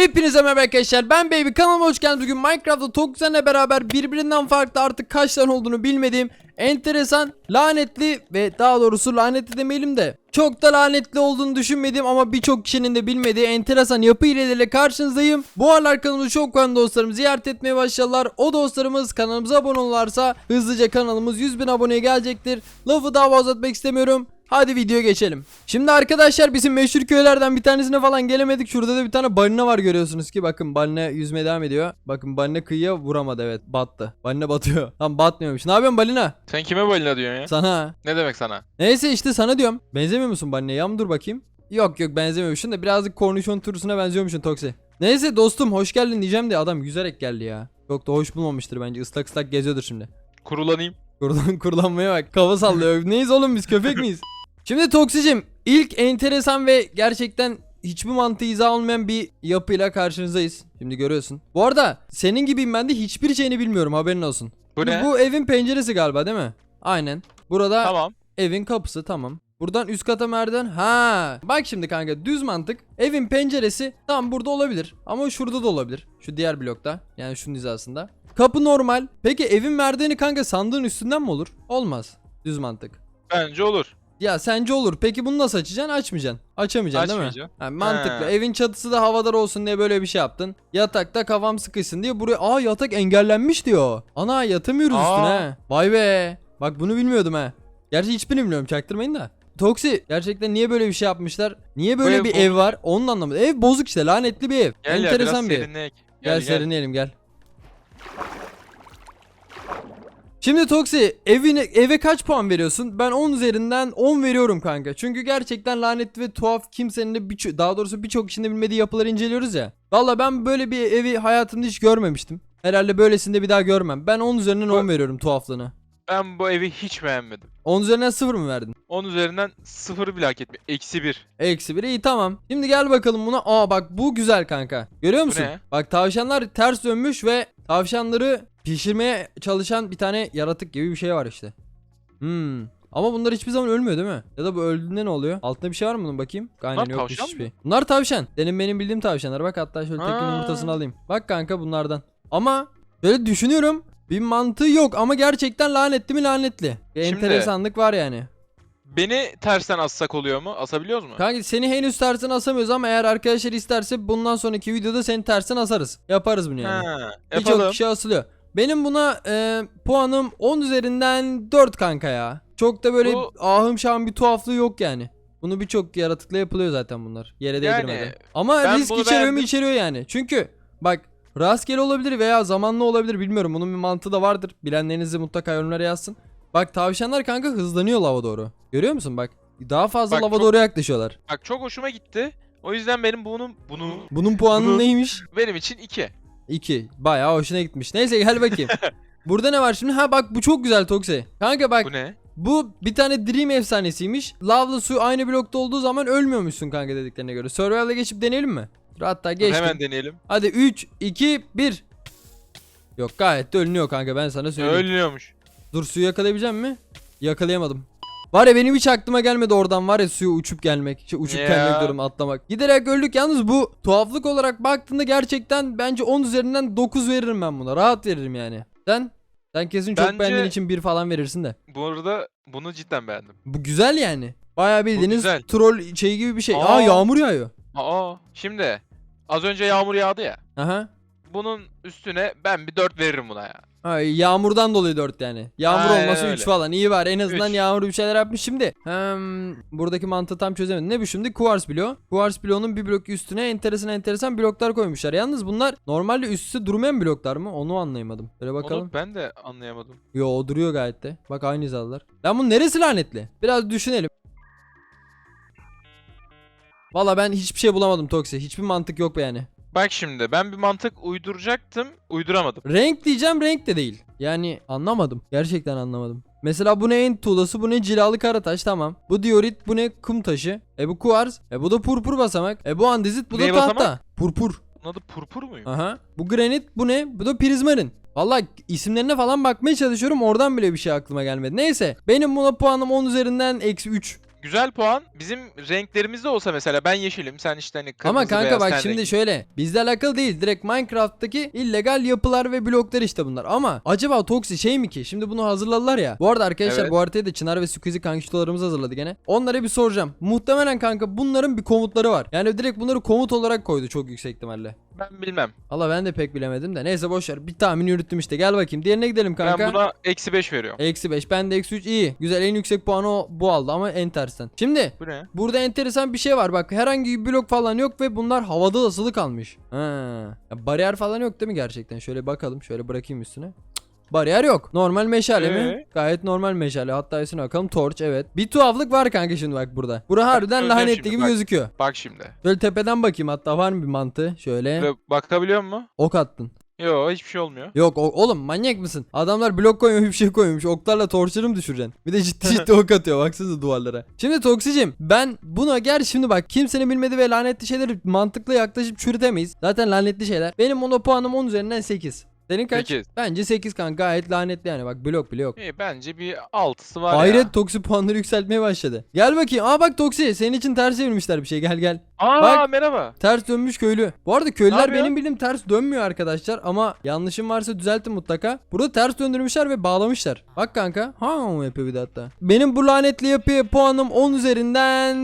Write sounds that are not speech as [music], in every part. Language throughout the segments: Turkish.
Hepinize merhaba arkadaşlar ben Baby kanalıma hoş geldiniz. Bugün Minecraft'ta Tokzen'le beraber birbirinden farklı artık kaç tane olduğunu bilmediğim enteresan, lanetli ve daha doğrusu lanetli demeyelim de çok da lanetli olduğunu düşünmediğim ama birçok kişinin de bilmediği enteresan yapı hileleriyle karşınızdayım. Bu aralar kanalımızı çok fazla dostlarım ziyaret etmeye başladılar. O dostlarımız kanalımıza abone olurlarsa hızlıca kanalımız 100 bin aboneye gelecektir. Lafı daha fazla uzatmak istemiyorum. Hadi videoya geçelim. Şimdi arkadaşlar bizim meşhur köylerden bir tanesine falan gelemedik. Şurada da bir tane balina var görüyorsunuz ki. Bakın balina yüzmeye devam ediyor. Bakın balina kıyıya vuramadı evet. Battı. Balina batıyor. [laughs] Tam batmıyormuş. Ne yapıyorsun balina? Sen kime balina diyorsun ya? Sana. Ne demek sana? Neyse işte sana diyorum. Benzemiyor musun balinaya? Yan dur bakayım. Yok yok benzemiyormuşsun da birazcık kornişon turusuna benziyormuşsun Toksi. Neyse dostum hoş geldin diyeceğim de adam yüzerek geldi ya. Çok da hoş bulmamıştır bence. Islak ıslak geziyordur şimdi. Kurulanayım. Kurdan [laughs] kurlanmaya bak. Kafa sallıyor. Neyiz oğlum biz köpek miyiz? Şimdi Toksicim ilk enteresan ve gerçekten hiçbir mantığı izah olmayan bir yapıyla karşınızdayız. Şimdi görüyorsun. Bu arada senin gibiyim ben de hiçbir şeyini bilmiyorum haberin olsun. Bu ne? Bu evin penceresi galiba değil mi? Aynen. Burada Tamam. evin kapısı tamam. Buradan üst kata merdiven. Ha. Bak şimdi kanka düz mantık. Evin penceresi tam burada olabilir. Ama şurada da olabilir. Şu diğer blokta. Yani şunun hizasında. Kapı normal. Peki evin merdiveni kanka sandığın üstünden mi olur? Olmaz. Düz mantık. Bence olur. Ya sence olur. Peki bunu nasıl açacaksın? Açmayacaksın. Açamayacaksın değil mi? Ha, mantıklı. He. Evin çatısı da havadar olsun diye böyle bir şey yaptın. Yatakta kafam sıkışsın diye buraya aa yatak engellenmiş diyor. Ana yatamıyoruz Aa. üstüne. Vay be. Bak bunu bilmiyordum ha. Gerçi hiçbirini bilmiyorum çaktırmayın da. Toksi gerçekten niye böyle bir şey yapmışlar? Niye böyle ev bir bozuk. ev var? Onun anlamadım. Ev bozuk işte lanetli bir ev. Gel ya biraz Enteresan bir ev. serinleyek. Gel, Gel gel. serinleyelim gel. Şimdi Toksi evine, eve kaç puan veriyorsun? Ben 10 üzerinden 10 veriyorum kanka. Çünkü gerçekten lanetli ve tuhaf kimsenin de birçok daha doğrusu birçok kişinin de bilmediği yapıları inceliyoruz ya. Valla ben böyle bir evi hayatımda hiç görmemiştim. Herhalde böylesinde bir daha görmem. Ben 10 üzerinden 10 veriyorum tuhaflığına. Ben bu evi hiç beğenmedim. 10 üzerinden 0 mı verdin? 10 üzerinden 0 bile hak etmiyor. Eksi 1. Eksi 1 iyi tamam. Şimdi gel bakalım buna. Aa bak bu güzel kanka. Görüyor musun? ne? Bak tavşanlar ters dönmüş ve tavşanları pişirmeye çalışan bir tane yaratık gibi bir şey var işte. Hmm. Ama bunlar hiçbir zaman ölmüyor değil mi? Ya da bu öldüğünde ne oluyor? Altında bir şey var mı bunun bakayım? Aynen Bunlar tavşan hiçbir. mı? Bunlar tavşan. Benim benim bildiğim tavşanlar. Bak hatta şöyle tekin yumurtasını alayım. Bak kanka bunlardan. Ama böyle düşünüyorum. Bir mantığı yok ama gerçekten lanetli mi lanetli. Bir Şimdi- enteresanlık var yani. Beni tersten assak oluyor mu? Asabiliyoruz mu? Kanka seni henüz tersten asamıyoruz ama eğer arkadaşlar isterse bundan sonraki videoda seni tersten asarız. Yaparız bunu yani. Ha, Birçok yapalım. kişi asılıyor. Benim buna e, puanım 10 üzerinden 4 kanka ya. Çok da böyle Bu- ahım şahım bir tuhaflığı yok yani. Bunu birçok yaratıkla yapılıyor zaten bunlar. Yere Yani, değdirmeden. Ama ben risk bunu içeriyor mu beğendim. içeriyor yani. Çünkü bak rastgele olabilir veya zamanlı olabilir bilmiyorum. Bunun bir mantığı da vardır. Bilenlerinizi mutlaka yorumlara yazsın. Bak tavşanlar kanka hızlanıyor lava doğru. Görüyor musun bak. Daha fazla Bak lava çok- doğru yaklaşıyorlar. Bak çok hoşuma gitti. O yüzden benim bunun bunu Bunun puanı Bunu- neymiş? benim için 2. 2. Bayağı hoşuna gitmiş. Neyse gel bakayım. [laughs] Burada ne var şimdi? Ha bak bu çok güzel Toksi. Kanka bak Bu ne? bu bir tane Dream efsanesiymiş. Lavla su aynı blokta olduğu zaman ölmüyormuşsun kanka dediklerine göre. Survival'a geçip deneyelim mi? Dur hatta Dur, geçtim. hemen deneyelim. Hadi 3, 2, 1. Yok gayet de ölünüyor kanka ben sana söyleyeyim. Ölüyormuş. Dur suyu yakalayabilecek mi? Yakalayamadım. Var ya benim hiç aklıma gelmedi oradan var ya suya uçup gelmek. Şey, uçup Ya. gelmek diyorum atlamak. Giderek öldük yalnız bu tuhaflık olarak baktığında gerçekten bence 10 üzerinden 9 veririm ben buna. Rahat veririm yani. Sen? Sen kesin çok Bence- beğendiğin için bir falan verirsin de. Bu arada bunu cidden beğendim. Bu güzel yani. Bayağı bildiğiniz troll şey gibi bir şey. Aa, Aa. yağmur yağıyor. Aa, şimdi az önce yağmur yağdı ya. Aha. Bunun üstüne ben bir 4 veririm buna ya. Ha, yağmurdan dolayı 4 yani. Yağmur Aynen olması 3 öyle. falan. İyi var. En azından Üç. yağmur bir şeyler yapmış. Şimdi hem buradaki mantığı tam çözemedim. Ne bu şimdi? Quartz bloğu. Quartz bloğunun bir blok üstüne enteresan enteresan bloklar koymuşlar. Yalnız bunlar normalde üst üste durmayan bloklar mı? Onu anlayamadım. Böyle bakalım. Onu ben de anlayamadım. Yo o duruyor gayet de. Bak aynı hizalılar. Lan bunun neresi lanetli? Biraz düşünelim. Valla ben hiçbir şey bulamadım Toksi. Hiçbir mantık yok be yani. Bak şimdi ben bir mantık uyduracaktım, uyduramadım. Renk diyeceğim renk de değil. Yani anlamadım. Gerçekten anlamadım. Mesela bu ne en tuğlası bu ne cilalı karataş tamam. Bu diorit bu ne kum taşı. E bu kuars. E bu da purpur basamak. E bu andezit bu da Neye tahta. basamak? Purpur. Bunun adı purpur muyum? Aha. Bu granit bu ne? Bu da prizmarin. Valla isimlerine falan bakmaya çalışıyorum oradan bile bir şey aklıma gelmedi. Neyse benim buna puanım 10 üzerinden eksi 3. güzel puan. Bizim renklerimizde olsa mesela ben yeşilim sen işte hani kırmızı Ama kanka beyaz bak ten şimdi rengi. şöyle bizle alakalı değil direkt Minecraft'taki illegal yapılar ve bloklar işte bunlar. Ama acaba Toksi şey mi ki? Şimdi bunu hazırladılar ya. Bu arada arkadaşlar Evet. bu haritayı da Çınar ve Squeezy kankiştolarımız hazırladı gene. Onlara bir soracağım. Muhtemelen kanka bunların bir komutları var. Yani direkt bunları komut olarak koydu çok yüksek ihtimalle Ben bilmem. Allah ben de pek bilemedim de neyse boşver bir tahmin yürüttüm işte gel bakayım diğerine gidelim kanka Ben buna eksi 5 veriyorum. Eksi 5 ben de eksi 3 iyi güzel en yüksek puanı o, bu aldı ama en tersten şimdi Bu ne? Burada enteresan bir şey var bak herhangi bir blok falan yok ve bunlar havada asılı kalmış. Ha. Ya bariyer falan yok değil mi gerçekten? Şöyle bakalım şöyle bırakayım üstüne. Bariyer yok. Normal meşale mi? Ee? Gayet normal meşale. Hatta üstüne bakalım torç evet. Bir tuhaflık var kanka şimdi bak burada. Bura harbiden söyleyeceğim lanetli şimdi, gibi bak. gözüküyor. Bak şimdi. Şöyle tepeden bakayım hatta var mı bir mantığı? Şöyle Ve bakabiliyor musun? ok attın. Yo hiçbir şey olmuyor. Yok o- oğlum manyak mısın? Adamlar blok koymuyor bir şey koymuş. Oklarla torçları mı düşüreceksin? Bir de ciddi [laughs] ciddi ok atıyor baksanıza duvarlara. Şimdi Toksicim ben buna gel şimdi bak kimsenin bilmediği ve lanetli şeyleri mantıklı yaklaşıp çürütemeyiz. Zaten lanetli şeyler. Benim ona puanım 10 üzerinden 8. Senin kaç? Sekiz. Bence 8 kanka gayet lanetli yani bak blok bile yok. İyi bence bir altısı var Hayret ya. Toksi puanları yükseltmeye başladı. Gel bakayım. Aa bak Toksi senin için ters çevirmişler bir şey gel gel. Aa Bak. merhaba. Ters dönmüş köylü. Bu arada köylüler benim bildiğim ters dönmüyor arkadaşlar ama yanlışım varsa düzeltin mutlaka. Burada ters döndürmüşler ve bağlamışlar. Bak kanka. Ha yapıyor bir de hatta. Benim bu lanetli yapıya puanım 10 üzerinden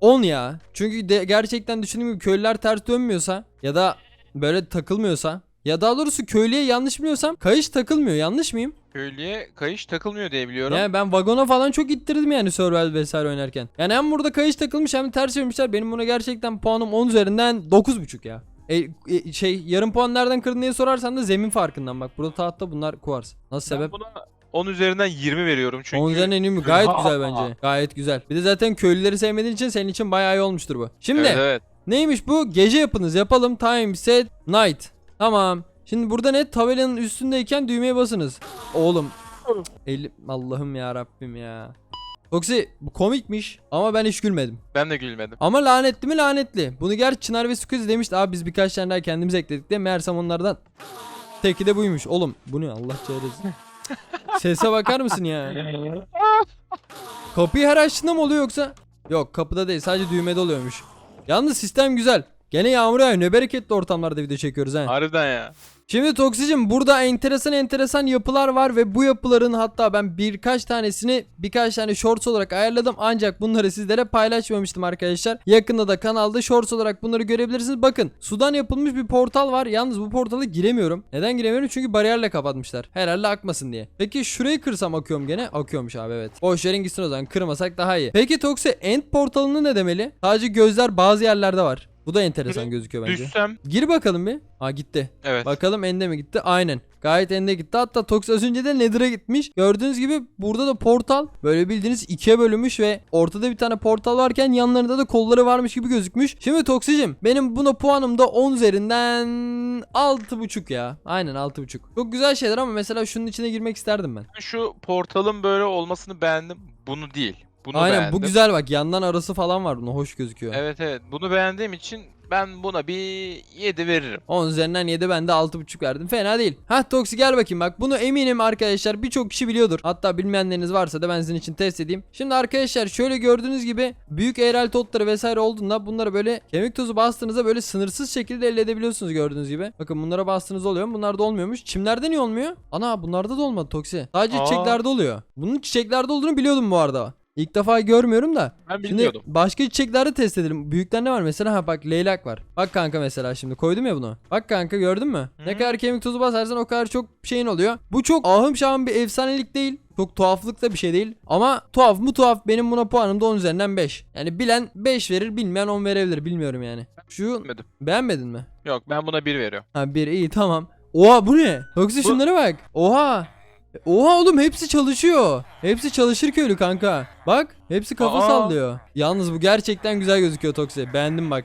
10 ya. Çünkü de gerçekten düşündüğüm gibi köylüler ters dönmüyorsa ya da böyle takılmıyorsa ya daha doğrusu köylüye yanlış biliyorsam kayış takılmıyor yanlış mıyım? Köylüye kayış takılmıyor diye biliyorum. Yani ben vagona falan çok ittirdim yani Survival vesaire oynarken. Yani hem burada kayış takılmış hem ters çevirmişler. Benim buna gerçekten puanım 10 üzerinden 9.5 ya. E, e, şey yarım puan nereden kırdın diye sorarsan da zemin farkından bak. Burada tahta bunlar kuvars. Nasıl Ben sebep? buna 10 üzerinden 20 veriyorum çünkü. 10 üzerinden iyi mi? Gayet [laughs] güzel bence. Gayet güzel. Bir de zaten köylüleri sevmediğin için senin için bayağı iyi olmuştur bu. Şimdi Evet evet. neymiş bu? Gece yapınız yapalım. Time set night. Tamam. Şimdi burada ne? Tabelanın üstündeyken düğmeye basınız. Oğlum. Elim Allah'ım ya Rabbim ya. Toksi bu komikmiş ama ben hiç gülmedim. Ben de gülmedim. Ama lanetli mi lanetli. Bunu gerçi Çınar ve Squeezy demişti. Abi biz birkaç tane daha kendimiz ekledik de meğersem onlardan teki de buymuş. Oğlum bu ne Allah çaresi. [laughs] Sese bakar mısın ya? [laughs] Kapıyı her açtığında mı oluyor yoksa? Yok kapıda değil sadece düğmede oluyormuş. Yalnız sistem güzel. Gene yağmur yağıyor. Ne bereketli ortamlarda video çekiyoruz ha. Harbiden ya. Şimdi Toksicim burada enteresan enteresan yapılar var ve bu yapıların hatta ben birkaç tanesini birkaç tane shorts olarak ayarladım ancak bunları sizlere paylaşmamıştım arkadaşlar. Yakında da kanalda shorts olarak bunları görebilirsiniz. Bakın sudan yapılmış bir portal var. Yalnız bu portala giremiyorum. Neden giremiyorum? Çünkü bariyerle kapatmışlar. Herhalde akmasın diye. Peki şurayı kırsam akıyorum gene. Akıyormuş abi evet. Boş verin gitsin o zaman. Kırmasak daha iyi. Peki Toksi end portalını ne demeli? Sadece gözler bazı yerlerde var. Bu da enteresan gözüküyor bence. Düşsem. Gir bakalım bir. Ha gitti. Evet. Bakalım ende mi gitti? Aynen. Gayet ende gitti. Hatta Tox az önce de Nether'a gitmiş. Gördüğünüz gibi burada da portal böyle bildiğiniz ikiye bölünmüş ve ortada bir tane portal varken yanlarında da kolları varmış gibi gözükmüş. Şimdi Toksicim benim buna puanım da 10 üzerinden 6.5 ya. Aynen 6.5. Çok güzel şeyler ama mesela şunun içine girmek isterdim ben. Şu portalın böyle olmasını beğendim. Bunu değil. Bunu Aynen beğendim. bu güzel bak yandan arası falan var buna hoş gözüküyor. Evet evet. Bunu beğendiğim için ben buna bir 7 veririm. 10 üzerinden 7 ben de 6.5 verdim. Fena değil. Hah Toksi gel bakayım bak. Bunu eminim arkadaşlar birçok kişi biliyordur. Hatta bilmeyenleriniz varsa da ben sizin için test edeyim. Şimdi arkadaşlar şöyle gördüğünüz gibi büyük eğrel totları vesaire olduğunda bunları böyle kemik tozu bastığınızda böyle sınırsız şekilde elde edebiliyorsunuz gördüğünüz gibi. Bakın bunlara bastığınız oluyor mu? Bunlarda olmuyormuş. Çimlerde niye olmuyor? Ana bunlarda da olmadı Toksi. Sadece Aa. çiçeklerde oluyor. Bunun çiçeklerde olduğunu biliyordum bu arada. İlk defa görmüyorum da. Ben Şimdi bilmiyordum. başka çiçeklerde test edelim. Büyükler ne var mesela? Ha bak leylak var. Bak kanka mesela şimdi koydum ya bunu. Bak kanka gördün mü? Ne Hı. kadar kemik tozu basarsan o kadar çok şeyin oluyor. Bu çok ahım şahım bir efsanelik değil. Çok tuhaflık da bir şey değil. Ama tuhaf mu tuhaf benim buna puanım da 10 üzerinden 5. Yani bilen 5 verir bilmeyen 10 verebilir bilmiyorum yani. Şu Bilmedim. beğenmedin mi? Yok ben buna 1 veriyorum. Ha bir iyi tamam. Oha bu ne? Toksi Bu- şunlara bak. Oha. Oha oğlum hepsi çalışıyor. Hepsi çalışır köylü kanka. Bak hepsi kafa Aa. sallıyor. Yalnız bu gerçekten güzel gözüküyor Toksi. Beğendim bak.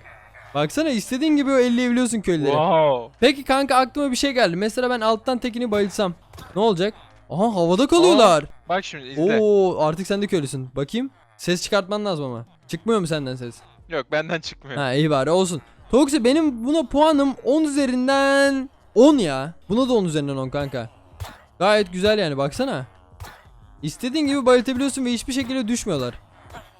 Baksana istediğin gibi elleyebiliyorsun köylüleri. Wow. Peki kanka aklıma bir şey geldi. Mesela ben alttan tekini bayılsam. Ne olacak? Aha havada kalıyorlar. Bak şimdi izle. Oo artık sen de köylüsün. Bakayım. Ses çıkartman lazım ama. Çıkmıyor mu senden ses? Yok benden çıkmıyor. Ha iyi bari olsun. Toksi benim buna puanım 10 üzerinden 10 ya. Buna da 10 üzerinden 10 kanka. Gayet güzel yani baksana. İstediğin gibi bayıltabiliyorsun ve hiçbir şekilde düşmüyorlar.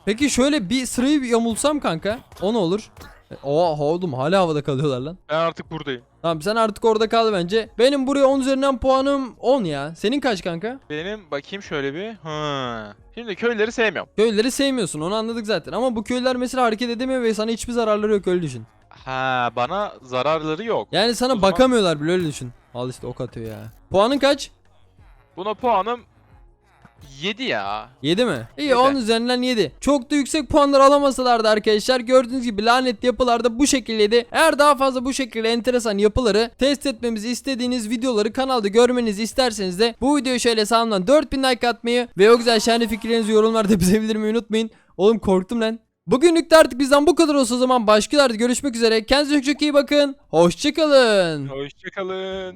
Peki şöyle bir sırayı bir yamulsam kanka. O ne olur? E, Oha oğlum hala havada kalıyorlar lan. Ben artık buradayım. Tamam sen artık orada kal bence. Benim buraya 10 üzerinden puanım 10 ya. Senin kaç kanka? Benim bakayım şöyle bir. Hı. Şimdi köyleri sevmiyorum. Köylüleri sevmiyorsun onu anladık zaten. Ama bu köylüler mesela hareket edemiyor ve sana hiçbir zararları yok öyle düşün. Ha bana zararları yok. Yani sana O zaman- bakamıyorlar bile öyle düşün. Al işte ok atıyor ya. Puanın kaç? Buna puanım 7 ya. 7 mi? İyi Yedi. 10 üzerinden 7. Çok da yüksek puanlar alamasalar da arkadaşlar gördüğünüz gibi lanetli yapılar da bu şekildeydi. Eğer daha fazla bu şekilde enteresan yapıları test etmemizi istediğiniz videoları kanalda görmenizi isterseniz de bu videoyu şöyle sağımdan 4000 like atmayı ve o güzel şahane fikirlerinizi yorumlarda [laughs] bize bildirmeyi unutmayın. Oğlum korktum lan. Bugünlük de artık bizden bu kadar olsa o zaman başkalarda görüşmek üzere. Kendinize çok çok iyi bakın. Hoşçakalın. Hoşçakalın.